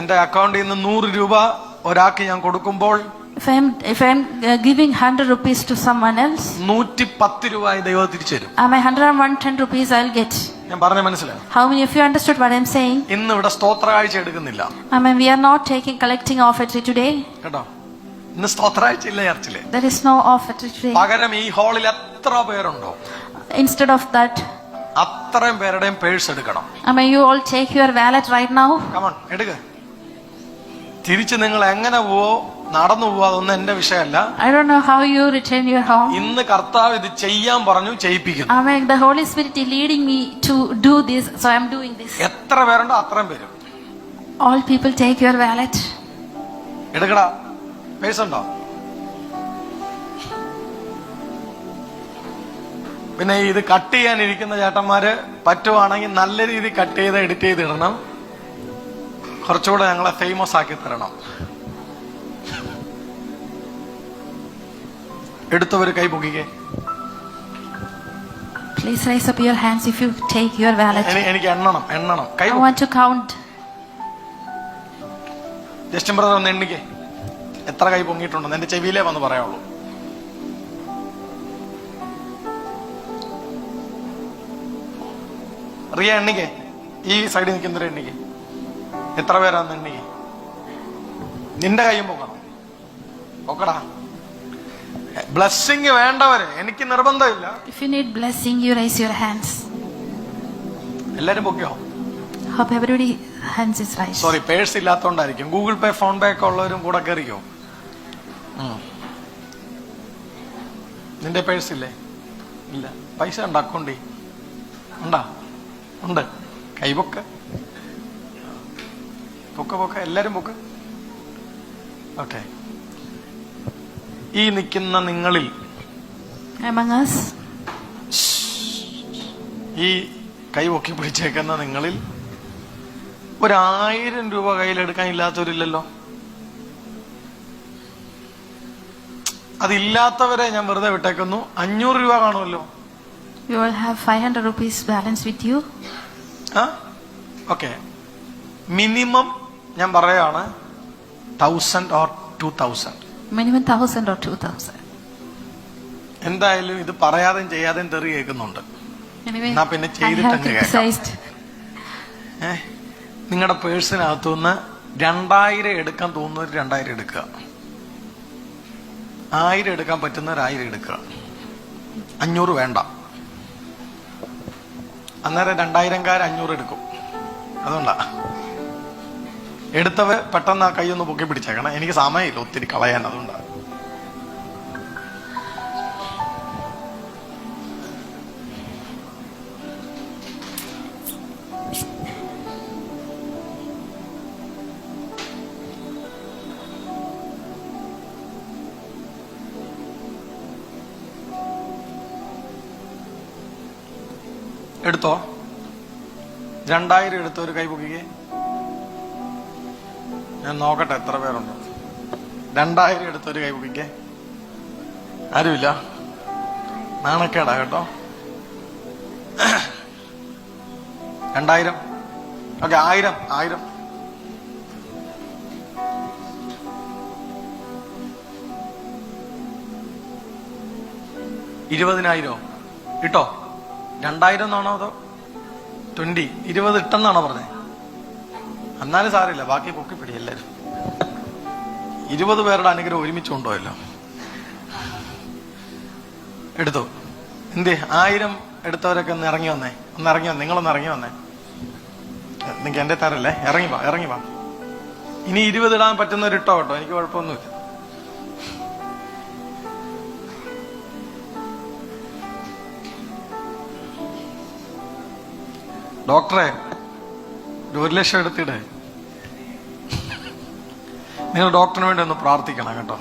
എന്റെ അക്കൗണ്ടിൽ നിന്ന് നൂറ് രൂപ ഒരാൾക്ക് ഞാൻ കൊടുക്കുമ്പോൾ If I'm if I'm uh, giving 100 rupees to someone else, നൂറ്റി പത്ത് രൂപ ദൈവം തിരിച്ചു തരും uh, my 110 rupees I'll get. ഞാൻ പറഞ്ഞ മനസ്സിലായോ How many of you understood what I'm saying? ഇന്ന് ഇവിടെ സ്തോത്ര കാഴ്ച എടുക്കുന്നില്ല I mean, we are not taking collecting offering today. കേട്ടോ ഇന്ന് സ്തോത്രാഴ്ച ഇല്ല ചർച്ചില് There is no offering today. പകരം ഈ ഹാളിൽ എത്ര പേരുണ്ടോ Instead of that, അത്രയും പേരുടെയും പേഴ്സ് എടുക്കണം I mean, you all take your wallet right now. Come on എടുക്ക തിരിച്ച് നിങ്ങൾ എങ്ങനെ പോവോ നടന്നു പോവോ അതൊന്നും എന്റെ വിഷയമല്ല. I don't know how you return your home. ഇന്ന് കർത്താവ് ഇത് ചെയ്യാൻ പറഞ്ഞു ചെയ്യിപ്പിക്കുന്നു. I mean, the Holy Spirit is leading me to do this, so I'm doing this. എത്ര പേരുണ്ടോ അത്രയും പേരും. All people take your wallet. എടുക്കടാ. പേഴ്സ് ഉണ്ടോ? പിന്നെ ഇത് കട്ട് ചെയ്യാനിരിക്കുന്ന ചേട്ടന്മാര് പറ്റുവാണെങ്കിൽ നല്ല രീതിയിൽ കട്ട് ചെയ്ത് എഡിറ്റ് ചെയ്ത് ഇടണം. കുറച്ചുകൂടെ ഞങ്ങളെ ഫേമസ് ആക്കി തരണം. എടുത്തവര് കൈ പൊക്കിക്കേ. Please raise up your hands if you take your wallet. എനി- എനിക്ക് എണ്ണണം എണ്ണണം. കൈ I want to count. Justin brother ഒന്ന് എണ്ണിക്കേ. എത്ര കൈ പൊങ്ങിയിട്ടുണ്ടെന്ന് എന്റെ ചെവിയിലേ വന്ന് പറയാവുള്ളൂ. റിയ എണ്ണിക്കേ? ഈ സൈഡിൽ നിൽക്കുന്നവരെ എണ്ണിക്കേ. എത്ര പേരാ എണ്ണിക്കേ നിന്റെ കൈയും പൊക്കണം. പൊക്കടാ. ബ്ലെസ്സിങ് വേണ്ടവര്. എനിക്ക് നിർബന്ധമില്ല. If you need blessing, you raise your hands. എല്ലാരും പൊക്കിയോ? Hope everybody hands is raised. Sorry purse ഇല്ലാത്തോണ്ടായിരിക്കും. Google pay PhonePe ഒക്കെ ഉള്ളവരും കൂടെ കയറിക്കോ ഉം. നിന്റെ പേഴ്സ് ഇല്ലേ? ഇല്ല. പൈസ ഉണ്ട്? അക്കൗണ്ടി ഉണ്ടാ? ഉണ്ട്. കൈപൊക്ക് പൊക്ക പൊക്ക എല്ലാരും പൊക്ക്. ഓക്കെ. ഈ നിൽക്കുന്ന നിങ്ങളിൽ ഈ കൈ പൊക്കി പിടിച്ചേക്കുന്ന നിങ്ങളിൽ ഒരായിരം രൂപ കയ്യിലെടുക്കാൻ ഇല്ലാത്തവരില്ലല്ലോ അതില്ലാത്തവരെ ഞാൻ വെറുതെ വിട്ടേക്കുന്നു. അഞ്ഞൂറ് രൂപ കാണുമല്ലോ? You all have 500 rupees balance with you. ആ? ഓക്കെ. മിനിമം ഞാൻ പറയാണ് thousand or two thousand minimum thousand or two thousand എന്തായാലും ഇത് പറയാതെയും ചെയ്യാതെയും തെറി കേൾക്കുന്നുണ്ട്. എന്നാ പിന്നെ ചെയ്തിട്ടങ്ങ് ചെയ്തിട്ട് നിങ്ങളുടെ പേഴ്സിനകത്തുനിന്ന് രണ്ടായിരം എടുക്കാൻ തോന്നുന്നവർ രണ്ടായിരം എടുക്കുക. ആയിരം എടുക്കാൻ പറ്റുന്നവർ ആയിരം എടുക്കുക. അഞ്ഞൂറ് വേണ്ട. അന്നേരം രണ്ടായിരംകാർ അഞ്ഞൂറ് എടുക്കും. അതുകൊണ്ടാ. എടുത്തവർ പെട്ടെന്ന് ആ കൈയൊന്ന് പൊക്കി പിടിച്ചേക്കണം എനിക്ക് സമയമില്ല ഒത്തിരി കളയാൻ അതുകൊണ്ട്. എടുത്തോ? രണ്ടായിരം എടുത്തോ ഒരു കൈ പൊക്കിക്കേ? ഞാൻ നോക്കട്ടെ എത്ര പേരുണ്ട്. രണ്ടായിരം എടുത്തൊരു കൈ പൊക്കിക്കേ ആരുമില്ല? നാണക്കേടാ കേട്ടോ. രണ്ടായിരം. ഓക്കെ ആയിരം ആയിരം. ഇരുപതിനായിരോ? ഇട്ടോ രണ്ടായിരം എന്നാണോ അതോ? ട്വന്റി. ഇരുപത് ഇട്ടെന്നാണോ പറഞ്ഞത് എന്നാലും സാറില്ല ബാക്കി പൊക്കിപ്പിടി എല്ലാരും. ഇരുപത് പേരുടെ അനുഗ്രഹം ഒരുമിച്ച് കൊണ്ടുപോയല്ലോ. എടുത്തു? എന്തേ ആയിരം എടുത്തവരൊക്കെ ഒന്ന് ഇറങ്ങി വന്നേ. ഒന്ന് ഇറങ്ങി വന്നേ. നിങ്ങളൊന്ന് ഇറങ്ങി വന്നേ. നിങ്ങക്ക് എന്റെ തരല്ലേ? ഇറങ്ങി വാ ഇറങ്ങി വാ. ഇനി ഇരുപത് ഇടാൻ പറ്റുന്ന ഒരു ഇട്ടോ കേട്ടോ? എനിക്ക് കുഴപ്പമൊന്നുമില്ല. ഡോക്ടറെ ഒരു ലക്ഷം എടുത്തിടെ. നിങ്ങൾ ഡോക്ടറിന് വേണ്ടി ഒന്ന് പ്രാർത്ഥിക്കണം കേട്ടോ.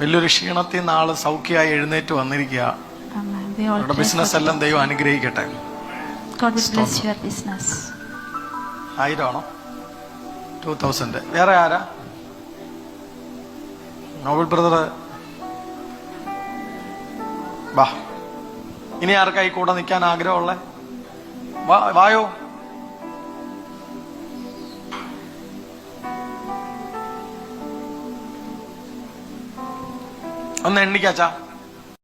വലിയൊരു ക്ഷീണത്തിൽ നിന്ന് ആൾ സൗഖ്യമായി എഴുന്നേറ്റ് വന്നിരിക്കുക. അവരുടെ ബിസിനസ് എല്ലാം ദൈവം അനുഗ്രഹിക്കട്ടെ. ആയിരമാണോ God bless your business. ആയിരം ആണോ? ടൂ തൗസൻഡ് വേറെ ആരാ? നോബൽ ബ്രദർ വാ. ഇനി ആർക്കായി കൂടെ നിൽക്കാൻ ആഗ്രഹമുള്ള? വായോ. ഒന്ന് എണ്ണിക്കാച്ചാ